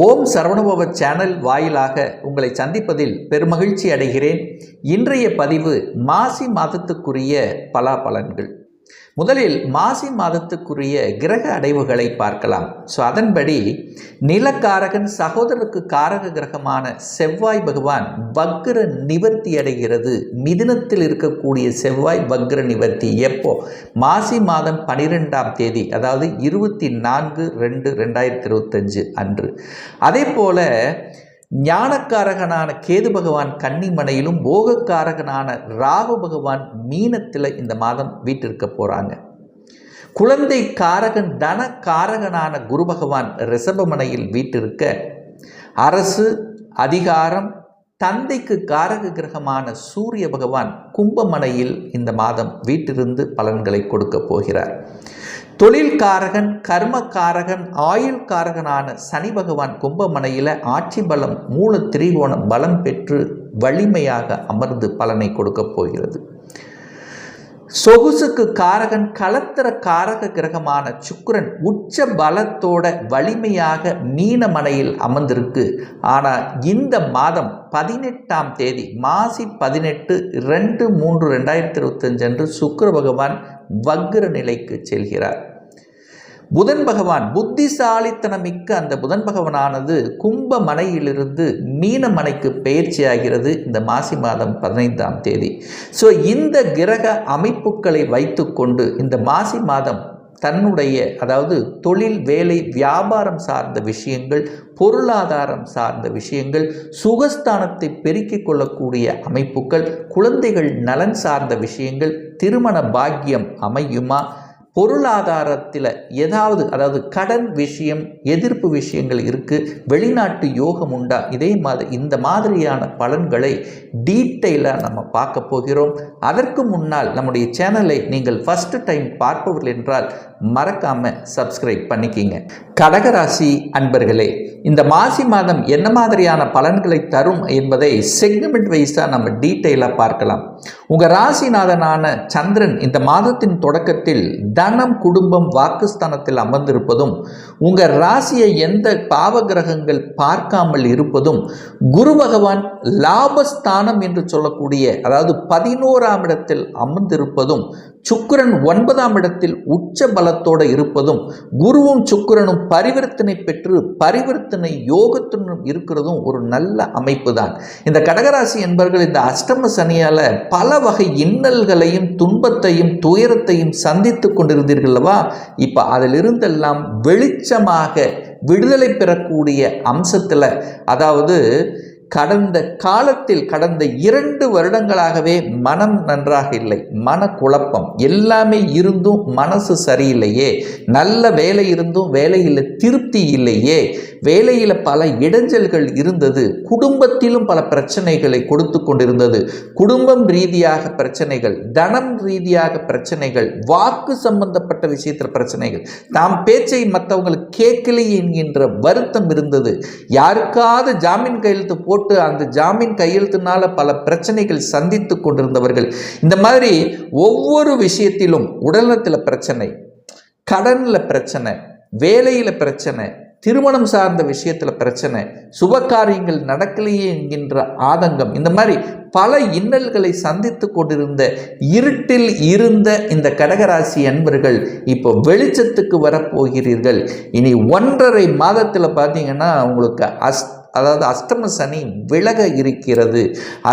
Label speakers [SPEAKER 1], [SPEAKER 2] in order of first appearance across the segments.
[SPEAKER 1] ஓம் Saravanabhava channel வாயிலாக உங்களை சந்திப்பதில் பெருமகிழ்ச்சி அடைகிறேன். இன்றைய பதிவு மாசி மாதத்துக்குரிய பலாபலன்கள். முதலில் மாசி மாதத்துக்குரிய கிரக அடைவுகளை பார்க்கலாம். ஸோ அதன்படி நிலக்காரகன் சகோதரருக்கு காரக கிரகமான செவ்வாய் பகவான் வக்ர நிவர்த்தி அடைகிறது. மிதினத்தில் இருக்கக்கூடிய செவ்வாய் வக்ர நிவர்த்தி. எப்போ? மாசி மாதம் பனிரெண்டாம் தேதி அதாவது இருபத்தி நான்கு ரெண்டு ரெண்டாயிரத்தி இருபத்தஞ்சு அன்று. அதே போல ஞானக்காரகனான கேது பகவான் கன்னிமனையிலும் போகக்காரகனான ராகு பகவான் மீனத்தில் இந்த மாதம் வீட்டிற்க போகிறாங்க குழந்தை காரகன் தன காரகனான குரு பகவான் ரிஷபமனையில் வீட்டிருக்க அரசு அதிகாரம் தந்தைக்கு காரக கிரகமான சூரிய பகவான் கும்பமனையில் இந்த மாதம் வீட்டிலிருந்து பலன்களை கொடுக்க போகிறார். தொழில்காரகன் கர்மக்காரகன் ஆயுள்காரகனான சனி பகவான் கும்பமனையில் ஆட்சி பலம் மூல திரிகோண பலம் பெற்று வலிமையாக அமர்ந்து பலனை கொடுக்கப் போகிறது. சொகுசுக்கு காரகன் கலத்திர காரக கிரகமான சுக்கரன் உச்ச பலத்தோட வலிமையாக மீனமனையில் அமர்ந்திருக்கு. ஆனால் இந்த மாதம் பதினெட்டாம் தேதி மாசி பதினெட்டு ரெண்டு மூன்று ரெண்டாயிரத்தி இருபத்தஞ்சு அன்று சுக்கர பகவான் வக்ர நிலைக்கு செல்கிறார். புதன் பகவான் புத்திசாலித்தனமிக்க அந்த புதன் பகவானானது கும்ப மனையிலிருந்து மீன மனைக்கு பயிற்சி ஆகிறது இந்த மாசி மாதம் பதினைந்தாம் தேதி. ஸோ இந்த கிரக அமைப்புகளை வைத்துக்கொண்டு இந்த மாசி மாதம் தன்னுடைய அதாவது தொழில் வேலை வியாபாரம் சார்ந்த விஷயங்கள் பொருளாதாரம் சார்ந்த விஷயங்கள் சுகஸ்தானத்தை பெருக்கிக் கொள்ளக்கூடிய அமைப்புகள் குழந்தைகள் நலன் சார்ந்த விஷயங்கள் திருமண பாக்கியம் அமையுமா பொருளாதாரத்தில் ஏதாவது அதாவது கடன் விஷயம் எதிர்ப்பு விஷயங்கள் இருக்குது வெளிநாட்டு யோகம் உண்டா? இதே மாதிரி இந்த மாதிரியான பலன்களை டீட்டெயிலாக நம்ம பார்க்க போகிறோம். அதற்கு முன்னால் நம்முடைய சேனலை நீங்கள் ஃபஸ்ட்டு டைம் பார்ப்பவர்கள் என்றால் மறக்காமல் சப்ஸ்கிரைப் பண்ணிக்கிங்க. கடகராசி அன்பர்களே இந்த மாசி மாதம் என்ன மாதிரியான பலன்களை தரும் என்பதை செக்மெண்ட் வைஸாக நம்ம டீட்டெயிலாக பார்க்கலாம். உங்கள் ராசிநாதனான சந்திரன் இந்த மாதத்தின் தொடக்கத்தில் தனம் குடும்பம் வாக்குஸ்தானத்தில் அமர்ந்திருப்பதும் உங்கள் ராசியை எந்த பாவ கிரகங்கள் பார்க்காமல் இருப்பதும் குரு பகவான் லாபஸ்தானம் என்று சொல்லக்கூடிய அதாவது பதினோராம் இடத்தில் அமர்ந்திருப்பதும் சுக்கிரன் ஒன்பதாம் இடத்தில் உச்ச பலத்தோடு இருப்பதும் குருவும் சுக்கிரனும் பரிவர்த்தனை பெற்று பரிவர்த்தனை யோகத்துடன் இருக்கிறதும் ஒரு நல்ல அமைப்பு தான் இந்த கடகராசி என்பவர்கள் இந்த அஷ்டம சனியால் பல வகை இன்னல்களையும் துன்பத்தையும் துயரத்தையும் சந்தித்து கொண்டு கொண்டிருந்தீர்கள் அல்லவா இப்போ அதிலிருந்தெல்லாம் வெளிச்சமாக விடுதலை பெறக்கூடிய அம்சத்தில் அதாவது கடந்த காலத்தில் கடந்த இரண்டு வருடங்களாகவே மனம் நன்றாக இல்லை. மனக்குழப்பம். எல்லாமே இருந்தும் மனசு சரியில்லையே. நல்ல வேலை இருந்தும் வேலையில் திருப்தி இல்லையே. வேலையில் பல இடைஞ்சல்கள் இருந்தது. குடும்பத்திலும் பல பிரச்சனைகளை கொடுத்து கொண்டிருந்தது. குடும்பம் ரீதியாக பிரச்சனைகள் தனம் ரீதியாக பிரச்சனைகள் வாக்கு சம்பந்தப்பட்ட விஷயத்தில் பிரச்சனைகள். தாம் பேச்சை மற்றவங்களுக்கு கேட்கலையே என்கின்ற வருத்தம் இருந்தது. யாருக்காவது ஜாமீன் கையெழுத்து போட்டு போட்டு அந்த ஜாமீன் கையெழுத்துனால பல பிரச்சனைகள் சந்தித்து கொண்டிருந்தவர்கள். இந்த மாதிரி ஒவ்வொரு விஷயத்திலும் உடல்நலத்தில் பிரச்சனை கடனில் பிரச்சனை வேலையில் பிரச்சனை திருமணம் சார்ந்த விஷயத்தில் பிரச்சனை சுபகாரியங்கள் நடக்கலையே என்கின்ற ஆதங்கம். இந்த மாதிரி பல இன்னல்களை சந்தித்து கொண்டிருந்த இருட்டில் இருந்த இந்த கடகராசி அன்பர்கள் இப்போ வெளிச்சத்துக்கு வரப்போகிறீர்கள். இனி ஒன்றரை மாதத்தில் பார்த்தீங்கன்னா உங்களுக்கு அஸ் அதாவது அஷ்டம சனி விலக இருக்கிறது.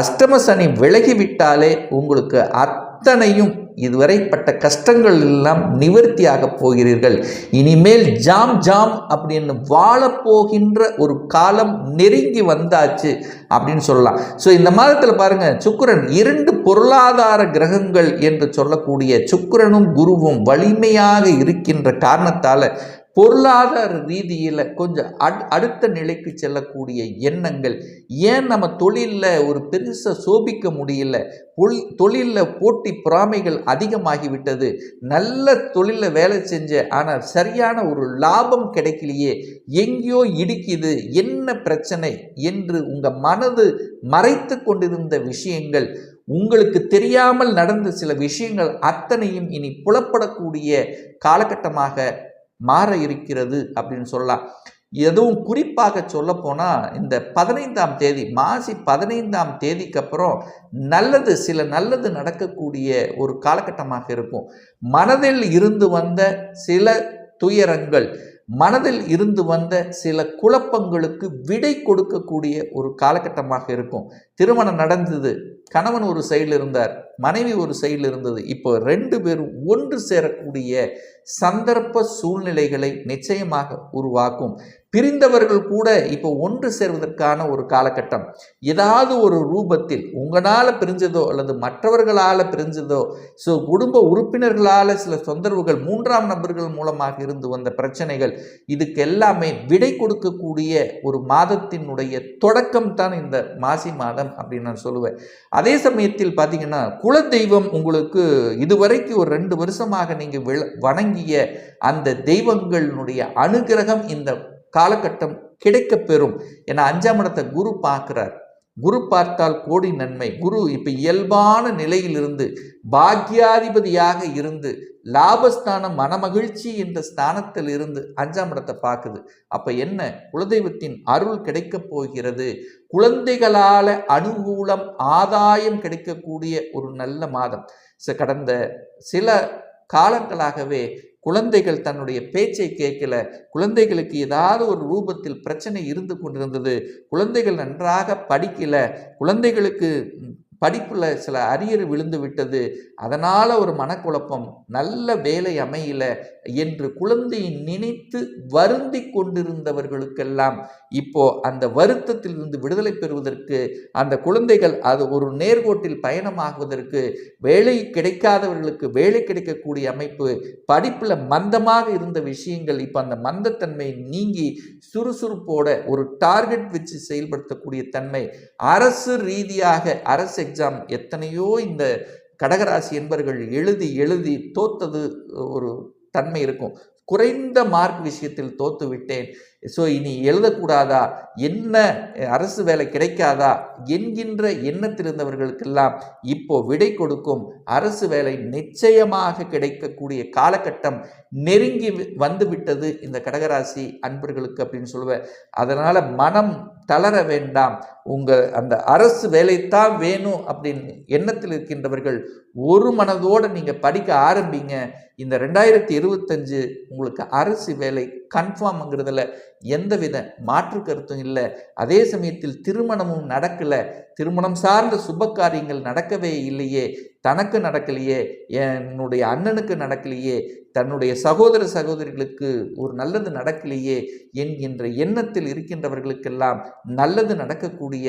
[SPEAKER 1] அஷ்டம சனி விலகிவிட்டாலே உங்களுக்கு அத்தனையும் இதுவரைப்பட்ட கஷ்டங்கள் எல்லாம் நிவர்த்தியாக போகிறீர்கள். இனிமேல் ஜாம் ஜாம் அப்படின்னு வாழப்போகின்ற ஒரு காலம் நெருங்கி வந்தாச்சு அப்படின்னு சொல்லலாம். ஸோ இந்த மாதத்தில் பாருங்கள் சுக்கிரன் இரண்டு பொருளாதார கிரகங்கள் என்று சொல்லக்கூடிய சுக்கிரனும் குருவும் வலிமையாக இருக்கின்ற காரணத்தால் பொருளாதார ரீதியில் கொஞ்சம் அட் அடுத்த நிலைக்கு செல்லக்கூடிய எண்ணங்கள். ஏன் நம்ம தொழிலில் ஒரு பெருசாக சோபிக்க முடியல? பொல் தொழிலில் போட்டி பொறாமைகள் அதிகமாகிவிட்டது. நல்ல தொழிலில் வேலை செஞ்ச ஆனால் சரியான ஒரு லாபம் கிடைக்கலையே. எங்கேயோ இடிக்குது. என்ன பிரச்சனை? என்று உங்கள் மனது மறைத்து கொண்டிருந்த விஷயங்கள். உங்களுக்கு தெரியாமல் நடந்த சில விஷயங்கள் அத்தனையும் இனி புலப்படக்கூடிய காலகட்டமாக மாற இருக்கிறது அப்படின்னு சொல்லலாம். எதுவும் குறிப்பாக சொல்லப்போனால் இந்த பதினைந்தாம் தேதி மாசி பதினைந்தாம் தேதிக்கு அப்புறம் நல்லது சில நல்லது நடக்கக்கூடிய ஒரு காலகட்டமாக இருக்கும். மனதில் இருந்து வந்த சில துயரங்கள் மனதில் இருந்து வந்த சில குழப்பங்களுக்கு விடை கொடுக்கக்கூடிய ஒரு காலகட்டமாக இருக்கும். திருமணம் நடந்தது. கணவன் ஒரு சைடில் இருந்தார். மனைவி ஒரு சைடில் இருந்தது. இப்போ ரெண்டு பேரும் ஒன்று சேரக்கூடிய சந்தர்ப்ப சூழ்நிலைகளை நிச்சயமாக உருவாக்கும். பிரிந்தவர்கள் கூட இப்போ ஒன்று சேர்வதற்கான ஒரு காலகட்டம். ஏதாவது ஒரு ரூபத்தில் உங்களால் பிரிஞ்சதோ அல்லது மற்றவர்களால் பிரிஞ்சதோ ஸோ குடும்ப உறுப்பினர்களால் சில தொந்தரவுகள் மூன்றாம் நபர்கள் மூலமாக இருந்து வந்த பிரச்சனைகள் இதுக்கு எல்லாமே விடை கொடுக்கக்கூடிய ஒரு மாதத்தினுடைய தொடக்கம் தான் இந்த மாசி மாதம் அப்படின்னு நான் சொல்லுவேன். அதே சமயத்தில் பார்த்தீங்கன்னா குலதெய்வம் உங்களுக்கு இதுவரைக்கும் ஒரு ரெண்டு வருஷமாக நீங்கள் வணங்கிய அந்த தெய்வங்களினுடைய அனுகிரகம் இந்த காலகட்டம் கிடைக்கப் பெறும் என அஞ்சாம் இடத்தை குரு பார்க்கிறார். குரு பார்த்தால் கோடி நன்மை. குரு இப்போ இயல்பான நிலையிலிருந்து பாக்யாதிபதியாக இருந்து லாபஸ்தானம் மனமகிழ்ச்சி என்ற ஸ்தானத்தில் இருந்து அஞ்சாம் இடத்தை பார்க்குது. அப்போ என்ன? குலதெய்வத்தின் அருள் கிடைக்கப் போகிறது. குழந்தைகளால் அனுகூலம் ஆதாயம் கிடைக்கக்கூடிய ஒரு நல்ல மாதம். ச கடந்த சில காலங்களாகவே குழந்தைகள் தன்னுடைய பேச்சை கேட்கல. குழந்தைகளுக்கு ஏதாவது ஒரு ரூபத்தில் பிரச்சனை இருந்து கொண்டிருந்தது. குழந்தைகள் நன்றாக படிக்கல. குழந்தைகளுக்கு படிப்பில் சில அரியர் விழுந்து விட்டது. அதனால் ஒரு மனக்குழப்பம். நல்ல வேலை அமையல என்று குழந்தையை நினைத்து வருந்தி கொண்டிருந்தவர்களுக்கெல்லாம் இப்போ அந்த வருத்தத்திலிருந்து விடுதலை பெறுவதற்கு அந்த குழந்தைகள் அது ஒரு நேர்கோட்டில் பயணமாகுவதற்கு வேலை கிடைக்காதவர்களுக்கு வேலை கிடைக்கக்கூடிய அமைப்பு படிப்பில் மந்தமாக இருந்த விஷயங்கள் இப்போ அந்த மந்தத்தன்மை நீங்கி சுறுசுறுப்போட ஒரு டார்கெட் வச்சு செயல்படுத்தக்கூடிய தன்மை அரசு ரீதியாக அரசு எக்ஸாம் எத்தனையோ இந்த கடகராசி என்பர்கள் எழுதி எழுதி தோத்தது ஒரு தன்மை இருக்கும். குறைந்த மார்க் விஷயத்தில் தோத்து விட்டேன். ஸோ இனி எழுதக்கூடாதா? என்ன அரசு வேலை கிடைக்காதா? என்கின்ற எண்ணத்திலிருந்தவர்களுக்கெல்லாம் இப்போ விடை கொடுக்கும். அரசு வேலை நிச்சயமாக கிடைக்கக்கூடிய காலகட்டம் நெருங்கி வந்துவிட்டது இந்த கடகராசி அன்பர்களுக்கு அப்படின்னு சொல்லுவேன் அதனால் மனம் தளர வேண்டாம். உங்கள் அந்த அரசு வேலைத்தான் வேணும் அப்படின்னு எண்ணத்தில் இருக்கின்றவர்கள் ஒரு மனதோடு நீங்கள் படிக்க ஆரம்பிங்க. இந்த ரெண்டாயிரத்தி இருபத்தஞ்சு உங்களுக்கு அரசு வேலை கன்ஃபார்ம்ங்கிறதுல எந்தவித மாற்று கருத்தும் இல்லை. அதே சமயத்தில் திருமணமும் நடக்கலை. திருமணம் சார்ந்த சுப காரியங்கள் நடக்கவே இல்லையே. தனக்கு நடக்கலையே. என்னுடைய அண்ணனுக்கு நடக்கலையே. தன்னுடைய சகோதர சகோதரிகளுக்கு ஒரு நல்லது நடக்கலையே என்கின்ற எண்ணத்தில் இருக்கின்றவர்களுக்கெல்லாம் நல்லது நடக்கக்கூடிய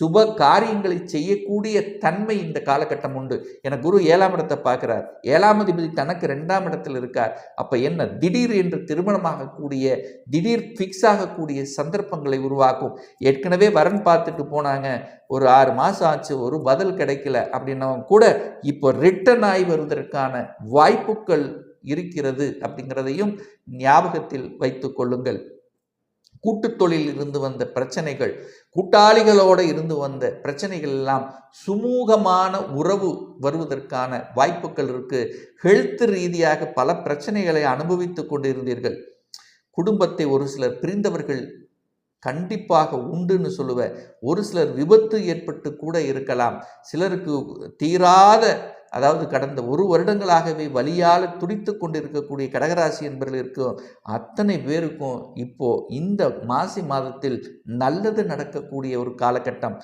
[SPEAKER 1] சுப காரியங்களை செய்யக்கூடிய தன்மை இந்த காலகட்டம் உண்டு. என குரு ஏழாம் இடத்தை பார்க்கிறார். ஏழாம் அதிபதி தனக்கு ரெண்டாம் இடத்தில் இருக்கார். அப்போ என்ன? திடீர் என்று திருமணமாகக்கூடிய திடீர் ஃபிக்ஸ் ஆகக்கூடிய சந்தர்ப்பங்களை உருவாக்கும். ஏற்கனவே வரன் பார்த்துட்டு போனாங்க. ஒரு ஆறு மாதம் ஆச்சு ஒரு பதில் கிடைக்கல. அப்படின்னவங்க கூட இப்போ ரிட்டர்ன் ஆகி வருவதற்கான வாய்ப்புகள் இருக்கிறது அப்படிங்கிறதையும் ஞாபகத்தில் வைத்து கொள்ளுங்கள். கூட்டுத் தொழில் இருந்து வந்த பிரச்சனைகள் கூட்டாளிகளோடு இருந்து வந்த பிரச்சனைகள் எல்லாம் சுமூகமான உறவு வருவதற்கான வாய்ப்புகள் இருக்கு. ஹெல்த் ரீதியாக பல பிரச்சனைகளை அனுபவித்து கொண்டிருந்தீர்கள். குடும்பத்தை ஒரு சிலர் பிரிந்தவர்கள் கண்டிப்பாக உண்டுன்னு சொல்லுவேன் ஒரு சிலர் விபத்து ஏற்பட்டு கூட இருக்கலாம். சிலருக்கு தீராத அதாவது கடந்த ஒரு வருடங்களாகவே வலியால் துடித்து கொண்டிருக்கக்கூடிய கடகராசி என்பவர்களுக்கும் அத்தனை பேருக்கும் இப்போ இந்த மாசி மாதத்தில் நல்லது நடக்கக்கூடிய ஒரு காலகட்டம்.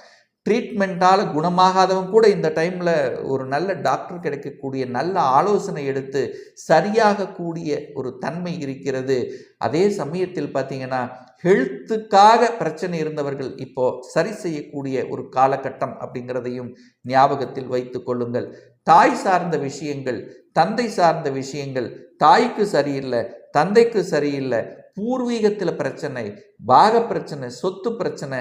[SPEAKER 1] ட்ரீட்மெண்ட்டால் குணமாகாதவங்க கூட இந்த டைமில் ஒரு நல்ல டாக்டர் கிடைக்கக்கூடிய நல்ல ஆலோசனை எடுத்து சரியாகக்கூடிய ஒரு தன்மை இருக்கிறது. அதே சமயத்தில் பார்த்தீங்கன்னா ஹெல்த்துக்காக பிரச்சனை இருந்தவர்கள் இப்போ சரி செய்யக்கூடிய ஒரு காலகட்டம் அப்படிங்கிறதையும் ஞாபகத்தில் வைத்து கொள்ளுங்கள். தாய் சார்ந்த விஷயங்கள் தந்தை சார்ந்த விஷயங்கள் தாய்க்கு சரியில்லை தந்தைக்கு சரியில்லை பூர்வீகத்தில் பிரச்சனை பாக பிரச்சனை சொத்து பிரச்சனை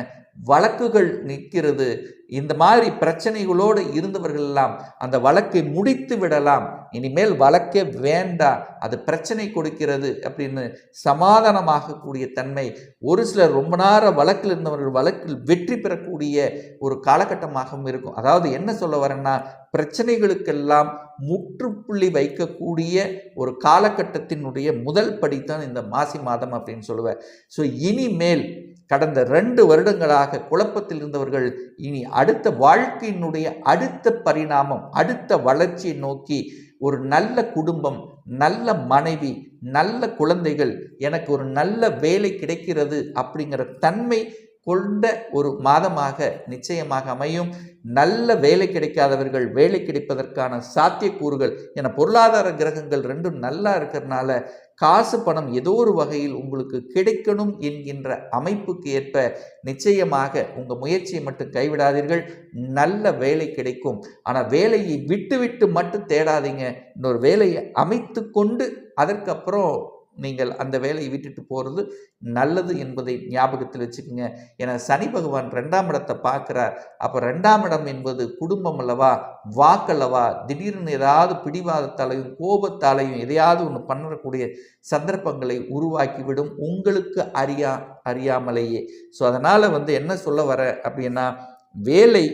[SPEAKER 1] வழக்குகள் நிற்கிறது. இந்த மாதிரி பிரச்சனைகளோடு இருந்தவர்கள் எல்லாம் அந்த வழக்கை முடித்து விடலாம். இனிமேல் வழக்கே வேண்டாம் அது பிரச்சனை கொடுக்கிறது அப்படின்னு சமாதானமாகக்கூடிய தன்மை. ஒரு சிலர் ரொம்ப நேரம் வழக்கில் இருந்தவர்கள் வழக்கில் வெற்றி பெறக்கூடிய ஒரு காலகட்டமாகவும் இருக்கும். அதாவது என்ன சொல்ல வரேன்னா பிரச்சனைகளுக்கெல்லாம் முற்றுப்புள்ளி வைக்கக்கூடிய ஒரு காலகட்டத்தினுடைய முதல் படித்தான் இந்த மாசி மாதம் அப்படின்னு சொல்லுவேன் ஸோ இனிமேல் கடந்த ரெண்டு வருடங்களாக குழப்பத்தில் இருந்தவர்கள் இனி அடுத்த வாழ்க்கையினுடைய அடுத்த பரிணாமம் அடுத்த வளர்ச்சியை நோக்கி ஒரு நல்ல குடும்பம் நல்ல மனைவி நல்ல குழந்தைகள் எனக்கு ஒரு நல்ல வேலை கிடைக்கிறது அப்படிங்கிற தன்மை கொண்ட ஒரு மாதமாக நிச்சயமாக அமையும். நல்ல வேலை கிடைக்காதவர்கள் வேலை கிடைப்பதற்கான சாத்தியக்கூறுகள் என பொருளாதார கிரகங்கள் ரெண்டும் நல்லா இருக்கிறதுனால காசு பணம் ஏதோ ஒரு வகையில் உங்களுக்கு கிடைக்கணும் என்கின்ற அமைப்புக்கு ஏற்ப நிச்சயமாக உங்கள் முயற்சியை மட்டும் கைவிடாதீர்கள். நல்ல வேலை கிடைக்கும். ஆனால் வேலையை விட்டு விட்டு மட்டும் தேடாதீங்க. இன்னொரு வேலையை அமைத்து கொண்டு அதற்கப்புறம் நீங்கள் அந்த வேலையை விட்டுட்டு போகிறது நல்லது என்பதை ஞாபகத்தில் வச்சுக்கோங்க. ஏன்னா சனி பகவான் ரெண்டாம் இடத்தை பார்க்குறார். அப்போ ரெண்டாம் இடம் என்பது குடும்பம் அல்லவா வாக்கல்லவா திடீர்னு ஏதாவது பிடிவாதத்தாலையும் கோபத்தாலையும் எதையாவது ஒன்று பண்ணக்கூடிய சந்தர்ப்பங்களை உருவாக்கிவிடும் உங்களுக்கு அறியா அறியாமலேயே. ஸோ அதனால் வந்து என்ன சொல்ல வர அப்படின்னா வேலை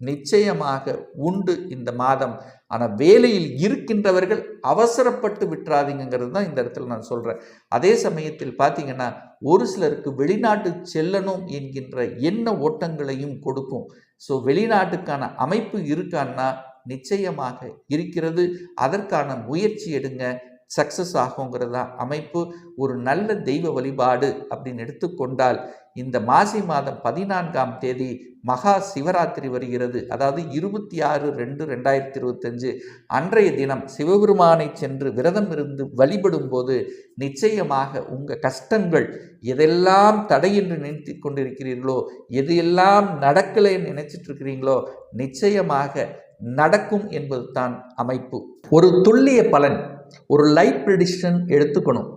[SPEAKER 1] நிச்சயமாக உண்டு இந்த மாதம். ஆனால் வேலையில் இருக்கின்றவர்கள் அவசரப்பட்டு விட்டுறாதீங்கிறது தான் இந்த இடத்துல நான் சொல்கிறேன் அதே சமயத்தில் பார்த்தீங்கன்னா ஒரு சிலருக்கு வெளிநாட்டு செல்லணும் என்கின்ற எண்ண ஓட்டங்களையும் கொடுக்கும். ஸோ வெளிநாட்டுக்கான அமைப்பு இருக்கான்னா நிச்சயமாக இருக்கிறது. அதற்கான முயற்சி எடுங்க. சக்ஸஸ் ஆகுங்கிறது? தான் அமைப்பு ஒரு நல்ல தெய்வ வழிபாடு அப்படின்னு எடுத்துக்கொண்டால் இந்த மாசி மாதம் பதினான்காம் தேதி மகா சிவராத்திரி வருகிறது. அதாவது இருபத்தி ஆறு ரெண்டு ரெண்டாயிரத்தி இருபத்தஞ்சு அன்றைய தினம் சிவபெருமானை சென்று விரதம் இருந்து வழிபடும் போது நிச்சயமாக உங்கள் கஷ்டங்கள் எதெல்லாம் தடையென்று நினைத்து கொண்டிருக்கிறீர்களோ எது எல்லாம் நடக்கலை நினைச்சிட்டு இருக்கிறீங்களோ நிச்சயமாக நடக்கும் என்பது தான் அமைப்பு. ஒரு துல்லிய பலன் ஒரு லைஃப் ப்ரெடிஷன் எடுத்துக்கணும்.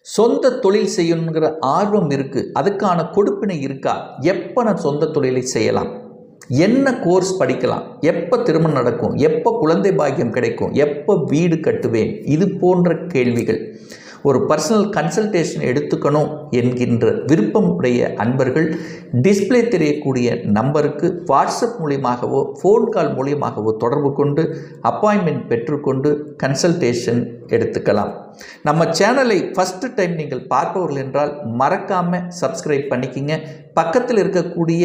[SPEAKER 1] சொந்த தொழில் செய்யணுங்கிற ஆர்வம் இருக்குது அதுக்கான கொடுப்பினை இருக்கா? எப்போ நான் சொந்த தொழிலை செய்யலாம்? என்ன கோர்ஸ் படிக்கலாம்? எப்போ திருமணம் நடக்கும்? எப்போ குழந்தை பாக்கியம் கிடைக்கும்? எப்போ வீடு கட்டுவேன்? இது போன்ற கேள்விகள். ஒரு பர்சனல் கன்சல்டேஷன் எடுத்துக்கணும் என்கின்ற விருப்பம் உடைய அன்பர்கள் டிஸ்பிளே தெரியக்கூடிய நம்பருக்கு வாட்ஸ்அப் மூலியமாகவோ ஃபோன் கால் மூலியமாகவோ தொடர்பு கொண்டு அப்பாயின்மெண்ட் பெற்றுக்கொண்டு கன்சல்டேஷன் எடுத்துக்கலாம். நம்ம சேனலை ஃபஸ்ட்டு டைம் நீங்கள் பார்ப்பவர்கள் என்றால் மறக்காமல் சப்ஸ்கிரைப் பண்ணிக்கிங்க. பக்கத்தில் இருக்கக்கூடிய